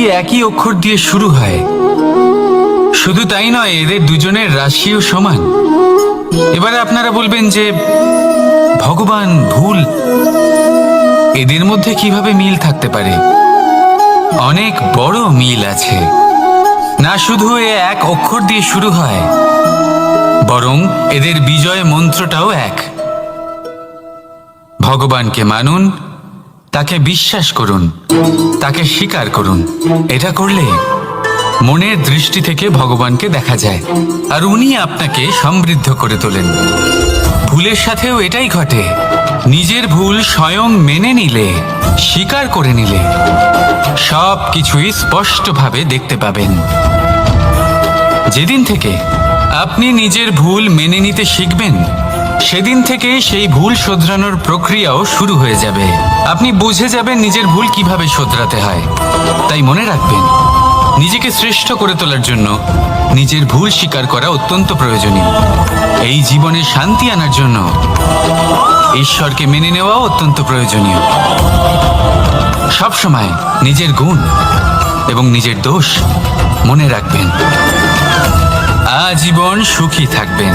দুই একই অক্ষর দিয়ে শুরু হয়। শুধু তাই নয়, এদের দুজনের রাশিও সমান। এবারে আপনারা বলবেন যে, ভগবান, ভুল। এদের মধ্যে কীভাবে মিল থাকতে পারে? অনেক বড় মিল আছে। না শুধু এ এক অক্ষর দিয়ে শুরু হয়, বরং এদের বিজয় মন্ত্রটাও এক। ভগবানকে মানুন তাকে বিশ্বাস করুন, তাকে স্বীকার করুন। এটা করলে মনের দৃষ্টি থেকে ভগবানকে দেখা যায়, আর উনি আপনাকে সমৃদ্ধ করে তোলেন। ভুলের সাথেও এটাই ঘটে, নিজের ভুল স্বয়ং মেনে নিলে, স্বীকার করে নিলে সব কিছুই স্পষ্টভাবে দেখতে পাবেন। যেদিন থেকে আপনি নিজের ভুল মেনে নিতে শিখবেন সেদিন থেকে সেই ভুল শোধরানোর প্রক্রিয়াও শুরু হয়ে যাবে। আপনি বুঝে যাবেন নিজের ভুল কীভাবে শোধরাতে হয়। তাই মনে রাখবেন, নিজেকে শ্রেষ্ঠ করে তোলার জন্য নিজের ভুল স্বীকার করা অত্যন্ত প্রয়োজনীয়। এই জীবনে শান্তি আনার জন্য ঈশ্বরকে মেনে নেওয়াও অত্যন্ত প্রয়োজনীয়। সবসময় নিজের গুণ এবং নিজের দোষ মনে রাখবেন। আজীবন সুখী থাকবেন।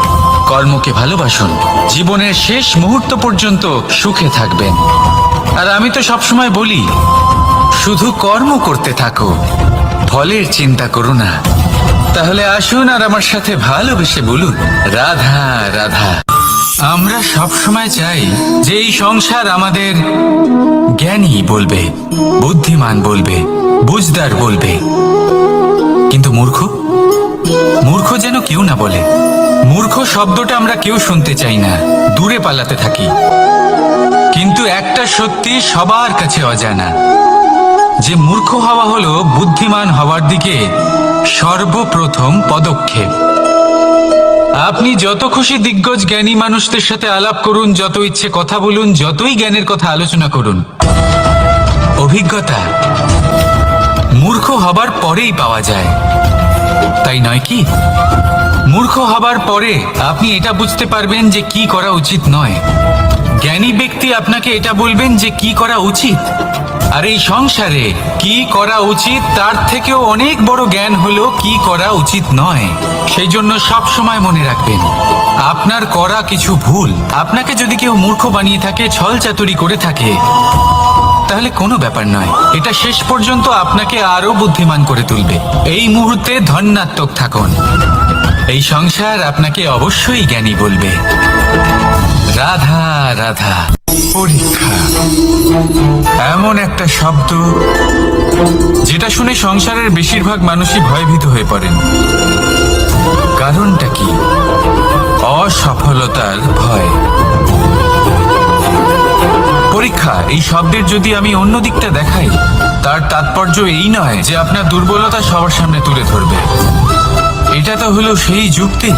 কর্মকে ভালোবাসুন। জীবনের শেষ মুহূর্ত পর্যন্ত সুখে থাকবেন। আর আমি তো সবসময় বলি, শুধু কর্ম করতে থাকো, ফলের চিন্তা করো না। তাহলে আসুন আর আমার সাথে ভালোবেসে বলুন, রাধা রাধা। আমরা সব সময় চাই যে এই সংসার আমাদের জ্ঞানী বলবে, বুদ্ধিমান বলবে, বুঝদার বলবে। কিন্তু মূর্খ মূর্খ যেন কেউ না বলে। মূর্খ শব্দটা আমরা কেউ শুনতে চাই না। দূরে পালাতে থাকি। কিন্তু একটা সত্যি সবার কাছে অজানা। যে মূর্খ হওয়া হলো বুদ্ধিমান হওয়ার দিকে সর্বপ্রথম পদক্ষেপ। আপনি যত খুশি দিগ্গজ জ্ঞানী মানুষদের সাথে আলাপ করুন, যত ইচ্ছে কথা বলুন, যতই জ্ঞানের কথা আলোচনা করুন। অভিজ্ঞতা। মূর্খ হবার পরেই পাওয়া যায়। তাই নয় কি? মূর্খ হবার পরে আপনি এটা বুঝতে পারবেন যে কি করা উচিত নয়। জ্ঞানী ব্যক্তি আপনাকে এটা বলবেন যে কি করা উচিত। আর এই সংসারে কি করা উচিত, তার থেকেও অনেক বড় জ্ঞান হলো কি করা উচিত নয়। সেই জন্য সব সময় মনে রাখবেন, আপনার করা কিছু ভুল। আপনাকে যদি কেউ মূর্খ বানিয়ে থাকে ছল চাতুরি করে থাকে তাহলে কোনো ব্যাপার নয়। এটা শেষ পর্যন্ত আপনাকে আরও বুদ্ধিমান করে তুলবে। এই মুহূর্তে ধন্যাত্মক থাকুন। এই সংসার আপনাকে অবশ্যই জ্ঞানী বলবে। রাধা রাধা। পরীক্ষা। এমন একটা শব্দ যেটা শুনে সংসারের বেশিরভাগ মানুষই ভয়ভীত হয়ে পড়েন। কারণটা কি? অসফলতার ভয়। পরীক্ষা এই শব্দের যদি আমি অন্য দিকটা দেখাই, তার তাৎপর্য এই নয় যে আপনার দুর্বলতা সবার সামনে তুলে ধরবে। এটা তো হলো সেই যুক্তি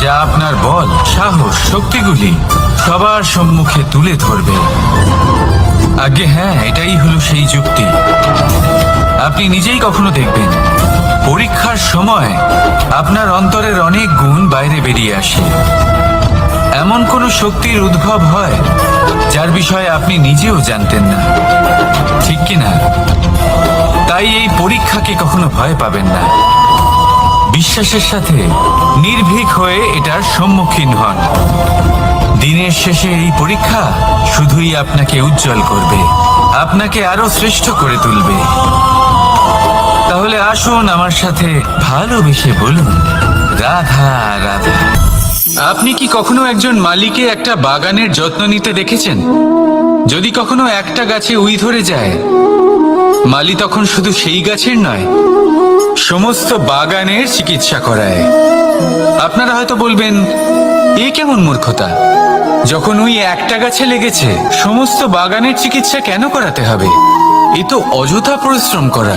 যা আপনার বল, সাহস, শক্তিগুলি সবার সম্মুখে তুলে ধরবে। আগে হ্যাঁ এটাই হলো সেই যুক্তি। আপনি নিজেই কখনো দেখবেন, পরীক্ষার সময় আপনার অন্তরের অনেক গুণ বাইরে বেরিয়ে আসে। এমন কোন শক্তির উদ্ভব হয় যার বিষয়ে আপনি নিজেও জানতেন না। ঠিক কিনা তাই এই পরীক্ষাকে কখনো ভয় পাবেন না। বিশ্বাসের সাথে নির্ভীক হয়ে এটার সম্মুখীন হন। দিনের শেষে এই পরীক্ষা শুধুই আপনাকে উজ্জ্বল করবে, আপনাকে আরও শ্রেষ্ঠ করে তুলবে। তাহলে আসুন আমার সাথে ভালোবেসে বলুন, রাধা রাধা। আপনি কি কখনো একজন মালিকে একটা বাগানের যত্ন নিতে দেখেছেন? যদি কখনো একটা গাছে উই ধরে যায়, মালি তখন শুধু সেই গাছের নয়, সমস্ত বাগানের চিকিৎসা করায়। আপনারা হয়তো বলবেন, এ কেমন মূর্খতা? যখন ওই একটা গাছে লেগেছে, সমস্ত বাগানের চিকিৎসা কেন করাতে হবে? এ তো অযথা পরিশ্রম করা।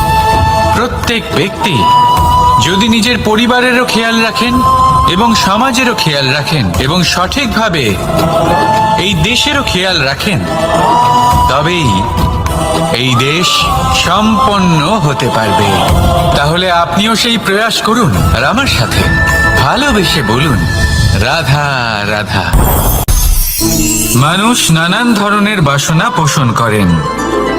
প্রত্যেক ব্যক্তি যদি নিজের পরিবারেরও খেয়াল রাখেন এবং সমাজেরও খেয়াল রাখেন এবং সঠিকভাবে এই দেশেরও খেয়াল রাখেন, তবেই এই দেশ সম্পন্ন হতে পারবে। তাহলে আপনিও সেই প্রয়াস করুন আর আমার সাথে ভালোবেসে বলুন, রাধা রাধা। মানুষ নানান ধরনের বাসনা পোষণ করেন।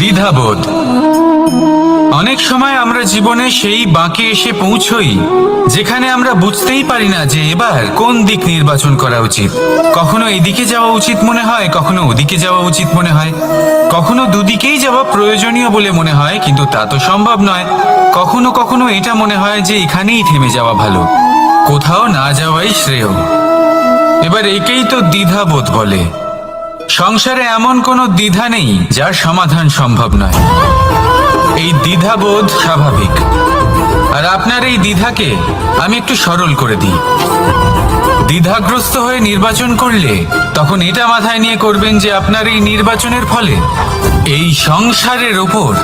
দ্বিধাবোধ। অনেক সময় আমরা জীবনে সেই বাঁকে এসে পৌঁছই, যেখানে আমরা বুঝতেই পারি না যে এবার কোন দিক নির্বাচন করা উচিত। কখনো এদিকে যাওয়া উচিত মনে হয়, কখনো ওদিকে যাওয়া উচিত মনে হয়। কখনো দুদিকেই যাওয়া প্রয়োজনীয় বলে মনে হয়, কিন্তু তা তো সম্ভব নয়। কখনো কখনো এটা মনে হয় যে এখানেই থেমে যাওয়া ভালো, কোথাও না যাওয়াই শ্রেয়। এবার একেই তো দ্বিধাবোধ বলে। সংসারে এমন কোনো দ্বিধা নেই যার সমাধান সম্ভব নয়। এই দ্বিধাবোধ স্বাভাবিক। আর আপনার এই দ্বিধাকে আমি একটু সরল করে দিই। দ্বিধাগ্রস্ত হয়ে নির্বাচন করলে তখন এটা মাথায় নিয়ে করবেন যে আপনার এই নির্বাচনের ফলে এই সংসারের ওপর,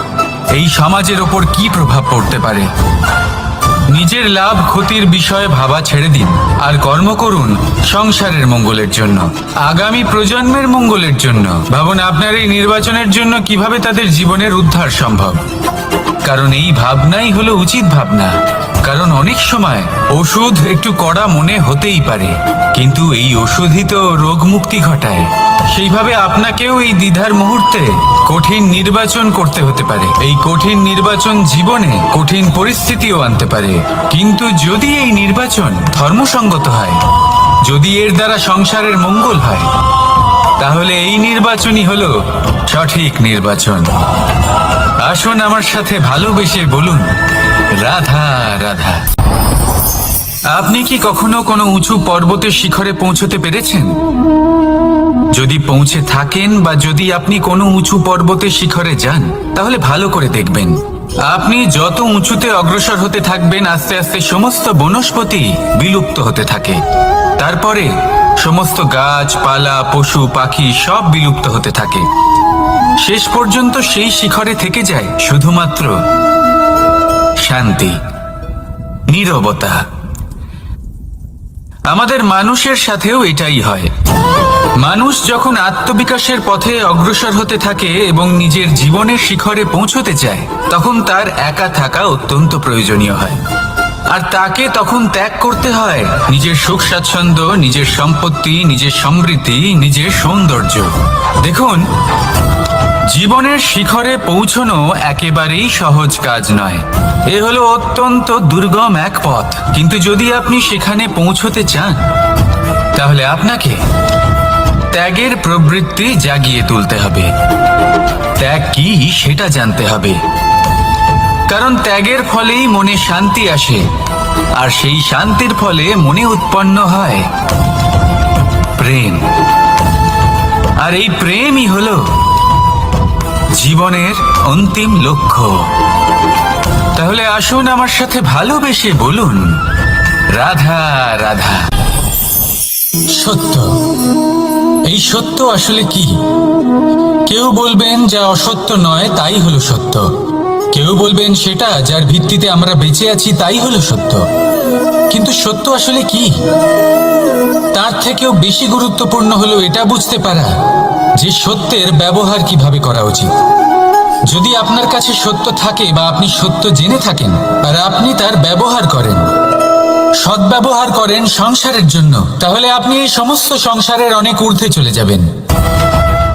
এই সমাজের ওপর কি প্রভাব পড়তে পারে? নিজের লাভ ক্ষতির বিষয়ে ভাবা ছেড়ে দিন। আর কর্ম করুন সংসারের মঙ্গলের জন্য। আগামী প্রজন্মের মঙ্গলের জন্য। ভাবুন, আপনার এই নির্বাচনের জন্য কীভাবে তাদের জীবনের উদ্ধার সম্ভব? কারণ এই ভাবনাই হলো উচিত ভাবনা। কারণ অনেক সময় ওষুধ একটু কড়া মনে হতেই পারে। কিন্তু এই ওষুধই তো রোগ মুক্তি ঘটায়। সেইভাবে আপনাকেও এই দ্বিধার মুহূর্তে কঠিন নির্বাচন করতে হতে পারে। এই কঠিন নির্বাচন জীবনে কঠিন পরিস্থিতিও আনতে পারে। কিন্তু যদি এই নির্বাচন ধর্মসঙ্গত হয়, যদি এর দ্বারা সংসারের মঙ্গল হয়, তাহলে এই নির্বাচনই হলো সঠিক নির্বাচন। আসুন আমার সাথে ভালোবেসে বলুন রাধা রাধা। আপনি কি কখনো কোনো উঁচু পর্বতের শিখরে পৌঁছতে পেরেছেন? যদি পৌঁছে থাকেন বা যদি আপনি কোনো উঁচু পর্বতের শিখরে যান, তাহলে ভালো করে দেখবেন। আপনি যত উঁচুতে অগ্রসর হতে থাকবেন, আস্তে আস্তে সমস্ত বনস্পতি বিলুপ্ত হতে থাকে। তারপরে সমস্ত গাছপালা, পশু, পাখি সব বিলুপ্ত হতে থাকে। শেষ পর্যন্ত সেই শিখরে থেকে যায় শুধুমাত্র শান্তি, নীরবতা। আমাদের মানুষের সাথেও এটাই হয়। মানুষ যখন আত্মবিকাশের পথে অগ্রসর হতে থাকে এবং নিজের জীবনের শিখরে পৌঁছতে চায়, তখন তার একা থাকা অত্যন্ত প্রয়োজনীয় হয়। আর তাকে তখন ত্যাগ করতে হয়। নিজের সুখ স্বাচ্ছন্দ্য, নিজের সম্পত্তি, নিজের সমৃদ্ধি, নিজের সৌন্দর্য। দেখুন জীবনের শিখরে পৌঁছনো একেবারেই সহজ কাজ নয়। এ হলো অত্যন্ত দুর্গম এক পথ। কিন্তু যদি আপনি সেখানে পৌঁছতে চান, তাহলে আপনাকে ত্যাগের প্রবৃত্তি জাগিয়ে তুলতে হবে। ত্যাগ কি, সেটা জানতে হবে। কারণ ত্যাগের ফলেই মনে শান্তি আসে, আর সেই শান্তির ফলে মনে উৎপন্ন হয় প্রেম। আর এই প্রেমই হলো জীবনের অন্তিম লক্ষ্য। তাহলে আসুন আমার সাথে ভালোবেসে বলুন, রাধা রাধা। সত্য। এই সত্য আসলে কি? কেউ বলবেন যা অসত্য নয়, তাই হলো সত্য। কেউ বলবেন সেটা যার ভিত্তিতে আমরা বেঁচে আছি, তাই হলো সত্য। কিন্তু সত্য আসলে কি? তার থেকেও বেশি গুরুত্বপূর্ণ হলো এটা বুঝতে পারা যে সত্যের ব্যবহার কীভাবে করা উচিত। যদি আপনার কাছে সত্য থাকে বা আপনি সত্য জেনে থাকেন, আর আপনি তার ব্যবহার করেন, সদ্ব্যবহার করেন সংসারের জন্য, তাহলে আপনি এই সমস্ত সংসারের অনেক ঊর্ধ্বে চলে যাবেন।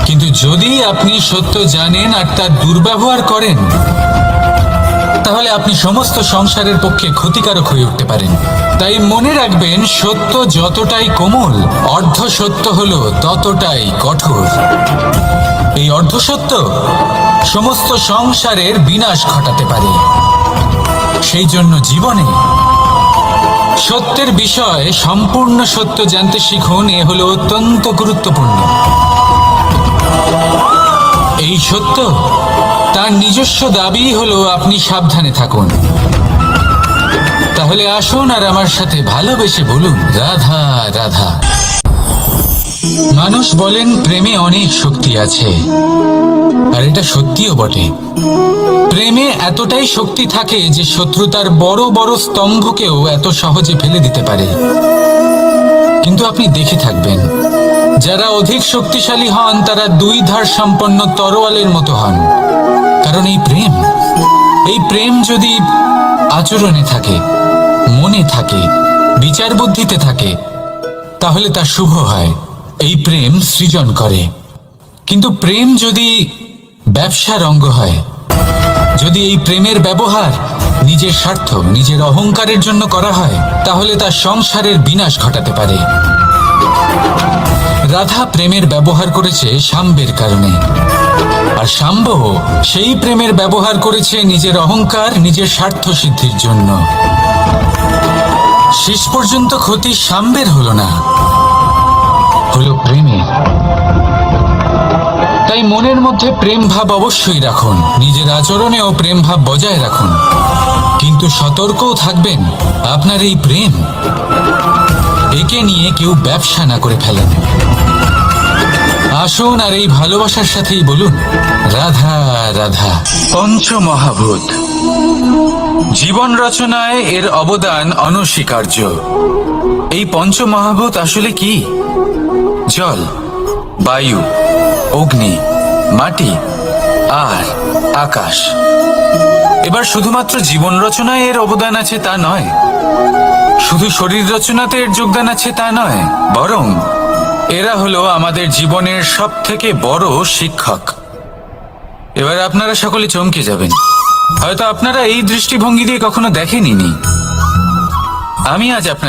কিন্তু যদি আপনি সত্য জানেন আর তার দুর্ব্যবহার করেন তাহলে আপনি সমস্ত সংসারের পক্ষে ক্ষতিকারক হয়ে উঠতে পারেন। তাই মনে রাখবেন, সত্য যতটাই কোমল, অর্ধ সত্য হলো ততটাই কঠোর। এই অর্ধ সত্য সমস্ত সংসারের বিনাশ ঘটাতে পারে। সেই জন্য জীবনে সত্যের বিষয়ে, সম্পূর্ণ সত্য জানতে শিখুন, এ হলো অত্যন্ত গুরুত্বপূর্ণ। এই সত্য তার নিজস্ব দাবি হলো, আপনি সাবধানে থাকুন। তাহলে আসুন আর আমার সাথে ভালোবেসে বলুন, রাধা রাধা। মানুষ বলেন, প্রেমে অনেক শক্তি আছে। আর এটা সত্যিও বটে। প্রেমে এতটাই শক্তি থাকে যে শত্রুতার বড় বড় স্তম্ভকেও এত সহজে ফেলে দিতে পারে। কিন্তু আপনি দেখে থাকবেন, যারা অধিক শক্তিশালী হন, তারা দুই ধার সম্পন্ন তরোয়ালের মতো হন। কারণ এই প্রেম এই প্রেম যদি আচরণে থাকে, মনে থাকে, বিচার বুদ্ধিতে থাকে, তাহলে তা শুভ হয়। এই প্রেম সৃজন করে। কিন্তু প্রেম যদি ব্যবসার অঙ্গ হয়, যদি এই প্রেমের ব্যবহার নিজের স্বার্থ, নিজের অহংকারের জন্য করা হয়, তাহলে তা সংসারের বিনাশ ঘটাতে পারে। রাধা প্রেমের ব্যবহার করেছে সাম্বের কারণে। আর সাম্ব সেই প্রেমের ব্যবহার করেছে নিজের অহংকার, নিজের স্বার্থ সিদ্ধির জন্য। শেষ পর্যন্ত ক্ষতি সাম্বের হলো না। হলো প্রেমের তাই মনের মধ্যে প্রেম ভাব অবশ্যই রাখুন, নিজের আচরণেও প্রেম ভাব বজায় রাখুন। কিন্তু সতর্কও থাকবেন আপনার এই প্রেম। একে নিয়ে কেউ ব্যবসা না করে ফেলেন। আসুন আর এই ভালোবাসার সাথেই বলুন, রাধা রাধা। পঞ্চমহাভূত। জীবন রচনায় এর অবদান অনস্বীকার্য। এই পঞ্চমহাভূত আসলে কি? জল, বায়ু, অগ্নি, মাটি, আর আকাশ। এবার শুধুমাত্র জীবন রচনায় এর অবদান আছে তা নয়, শুধু শরীর রচনাতে এর যোগদান আছে তা নয়, বরং এরা হলো আমাদের জীবনের সব থেকে বড় শিক্ষক। এবার আপনারা সকলে চমকে যাবেন। হয়তো আপনারা এই দৃষ্টিভঙ্গি দিয়ে কখনো দেখেনি আমি আজ আপনার